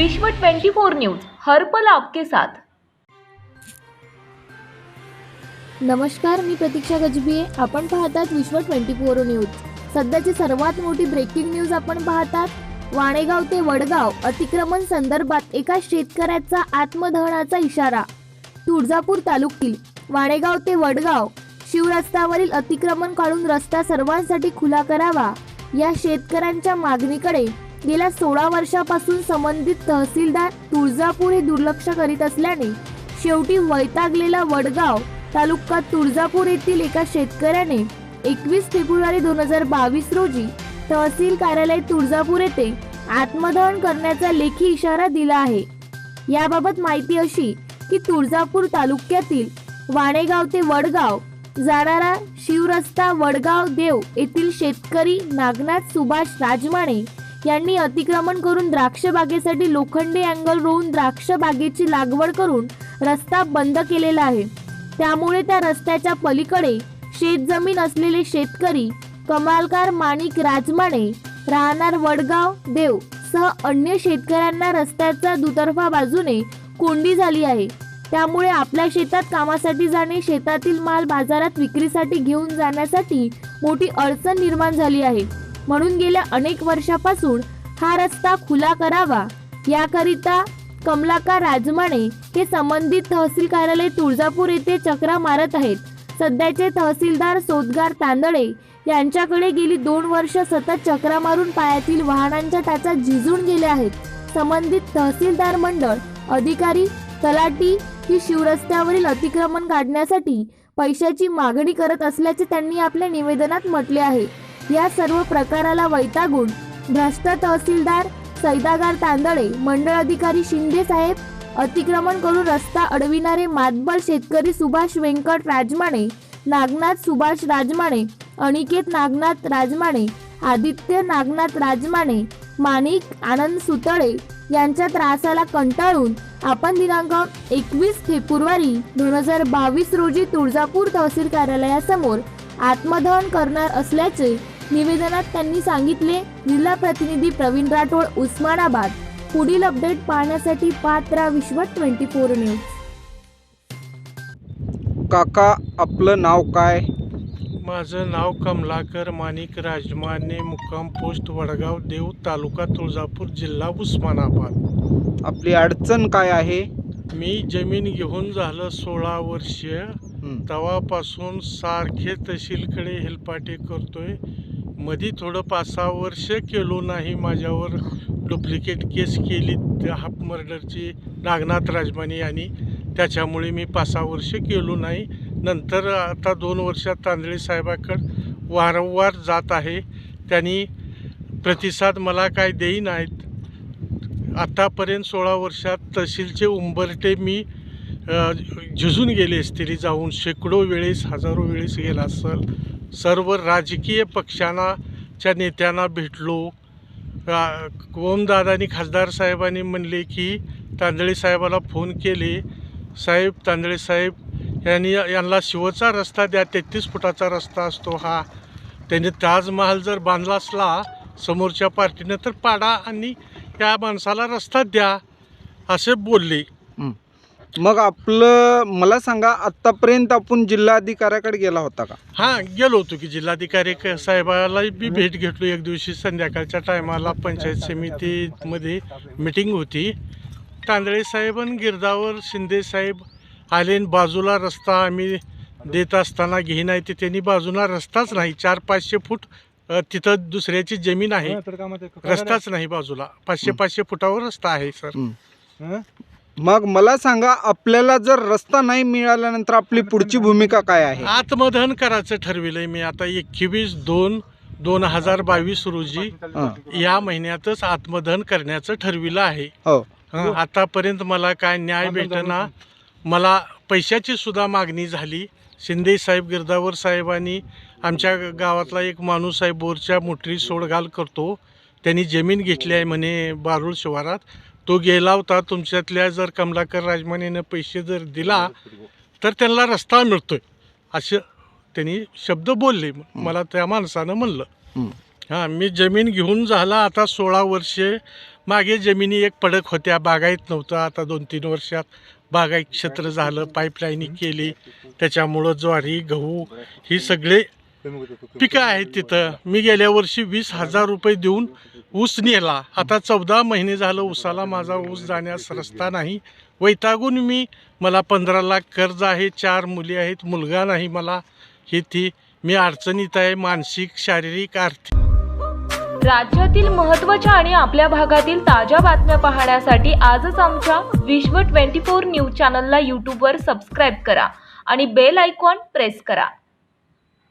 विश्व 24 न्यूज हर पल आपके साथ. नमस्कार मी प्रतीक्षा गजबिये आपण पाहतात विश्व ट्वेंटी फोर न्यूज. सध्याची सर्वात मोठी ब्रेकिंग न्यूज आपण पाहतात. वाणेगाव ते वडगाव अतिक्रमण संदर्भात एका शेतकऱ्याचा आत्मदहनाचा इशारा. तुळजापूर तालुक्यातील वाणेगाव ते वडगाव शिवरस्त्यावरील अतिक्रमण काढून रस्ता सर्वांसाठी खुला करावा या शेतकऱ्यांच्या मागणीकडे गेल्या सोळा वर्षापासून संबंधित तहसीलदार तुळजापूर हे दुर्लक्ष करीत असल्याने शेवटी वैतागलेला वडगाव तालुका तुळजापूर येथील एका शेतकऱ्याने एकवीस फेब्रुवारी दोन हजार बावीस रोजी तहसील कार्यालय तुळजापूर येथे आत्मदहन करण्याचा लेखी इशारा दिला आहे. याबाबत माहिती अशी की तुळजापूर तालुक्यातील वाणेगाव ते वडगाव जाणारा शिवरस्ता वडगाव देव येथील शेतकरी नागनाथ सुभाष राजमाणे यांनी अतिक्रमण करून द्राक्ष बागेसाठी लोखंडी अँगल रोवून द्राक्ष बागेची लागवड करून रस्ता बंद केलेला आहे. त्यामुळे त्या रस्त्याच्या पलीकडे शेतजमीन असलेले शेतकरी कमालकार माणिक राजमाने राहणार वडगाव देव सह अन्य शेतकऱ्यांना रस्त्याच्या दुतर्फा बाजूने कोंडी झाली आहे. त्यामुळे आपल्या शेतात कामासाठी जाणे शेतातील माल बाजारात विक्रीसाठी घेऊन जाण्यासाठी मोठी अडचण निर्माण झाली आहे. म्हणून गेल्या अनेक वर्षापासून हा रस्ता खुला करावा. याकरिता कमलाकार राजमाणे हे संबंधित तहसील कार्यालय तुळजापूर येथे चक्रा मारत आहेत. सध्याचे तहसीलदार सोदगार तांदळे यांच्याकडे गेली दोन वर्ष सतत चक्रा मारून पायातील वाहनांच्या टाचा झिजून गेल्या आहेत. संबंधित तहसीलदार मंडळ अधिकारी तलाटी ही शिवरस्त्यावरील अतिक्रमण काढण्यासाठी पैशाची मागणी करत असल्याचे त्यांनी आपल्या निवेदनात म्हटले आहे. या सर्व प्रकाराला वैतागून भ्रष्ट तहसीलदार सैदागार तांदळे मंडळ अधिकारी शिंदे साहेब अतिक्रमण करून रस्ता अडविणारे मातबल शेतकरी सुभाष व्यंकट राजमाणे नागनाथ सुभाष राजमाणे अनिकेत नागनाथ राजमाणे आदित्य नागनाथ राजमाणे माणिक आनंद सुतळे यांच्या त्रासाला कंटाळून आपण दिनांक एकवीस फेब्रुवारी दोन हजार बावीस रोजी तुळजापूर तहसील कार्यालयासमोर आत्मदहन करणार असल्याचे निवेदनात त्यांनी सांगितले जिल्हा प्रतिनिधी प्रवीण राठोड उस्मानाबाद. पुढील अपडेट पाहण्यासाठी पात्रा विश्व ट्वेंटी फोर न्यूज. काका आपलं नाव काय? माझं नाव कमलाकर माणिक राजमाने मुक्काम पोस्ट वडगाव देव तालुका तुळजापूर जिल्हा उस्मानाबाद. आपली अडचण काय आहे? मी जमीन घेऊन झालं सोळा वर्ष. हं. तेव्हापासून सारखे तहसीलकडे हेलपाटे करतोय. मधी थोडं पाच सहा वर्ष केलो नाही माझ्यावर डुप्लिकेट केस केली त्या हाफ मर्डरची नागनाथ राजमाने यांनी. त्याच्यामुळे मी पाच सहा वर्ष केलो नाही. नंतर आता दोन वर्षात तांदळे साहेबाकडे वारंवार जात आहे. त्यांनी प्रतिसाद मला काय देई नाहीत. आतापर्यंत सोळा वर्षात तहसीलचे उंबरटे मी झुजून झिजून गेले असतील. जाऊन शेकडो वेळेस हजारो वेळेस गेला असेल. सर्व राजकीय पक्षांना च्या नेत्यांना भेटलो. अ, ओमदादानी खासदार साहेबांनी म्हणले की तांदळे साहेबाला फोन केले. साहेब तांदळे साहेब यांनी यांना शिवचा रस्ता द्या तेहतीस फुटाचा रस्ता असतो हा. त्यांनी ताजमहाल जर बांधला असला समोरच्या पार्टीनं तर पाडा आणि या माणसाला रस्ता द्या असे बोलले. मग आपलं मला सांगा आतापर्यंत आपण जिल्हाधिकाऱ्याकडे गेला होता का? हां गेलो होतो की जिल्हाधिकारी क- साहेबाला बी भेट घेतलो. एक दिवशी संध्याकाळच्या टायमाला पंचायत समितीमध्ये मिटिंग होती. तांदळे साहेब आणि गिरदावर शिंदे साहेब आले आणि बाजूला रस्ता आम्ही देत असताना घे नाही ते त्यांनी बाजूला रस्ताच नाही. चार पाचशे फूट अ, तिथं दुसऱ्याची जमीन आहे. रस्ताच नाही बाजूला. पाचशे पाचशे फुटावर रस्ता आहे सर. मग मला सांगा आपल्याला जर रस्ता नाही मिळाल्यानंतर आपली पुढची भूमिका काय आहे? आत्मदहन करायचं ठरविलंय मी. आता एकवीस दोन दोन हजार बावीस रोजी. या महिन्यातच आत्मदहन करण्याचं ठरविलं आहे. हो. हं, आतापर्यंत मला काय न्याय भेटना मला पैशाची सुद्धा मागणी झाली. शिंदे साहेब गिरदावर साहेबांनी आमच्या गावातला एक माणूस आहे बोरच्या मोटरी सोडघाल करतो. त्यांनी जमीन घेतली आहे म्हणे बारूळ शिवारात. तो गेला होता तुमच्यातल्या जर कमलाकर राजमानेनं पैसे जर दिला तर त्यांना रस्ता मिळतोय. असं त्यांनी शब्द बोलले. मला त्या माणसानं म्हणलं. हां मी जमीन घेऊन झाला आता सोळा वर्षे मागे जमिनी एक पडक होत्या बागायत नव्हतं आता दोन तीन वर्षात बागायत क्षेत्र झालं पाईपलाईनिंग केली त्याच्यामुळं ज्वारी गहू ही सगळे पिकं आहेत तिथं. मी गेल्या वर्षी वीस हजार रुपये देऊन ऊस नेला. आता चौदा महिने झालं ऊसाला माझा ऊस जाण्यास रस्ता नाही. वैतागून मी मला पंधरा लाख कर्ज आहे चार मुली आहेत मुलगा नाही मला. हे ती मी अडचणीत आहे मानसिक शारीरिक आर्थिक. राज्यातील महत्त्वाच्या आणि आपल्या भागातील ताज्या बातम्या पाहण्यासाठी आजच आमच्या विश्व ट्वेंटी फोर न्यूज चॅनलला यूट्यूबवर सबस्क्राईब करा आणि बेल आयकॉन प्रेस करा.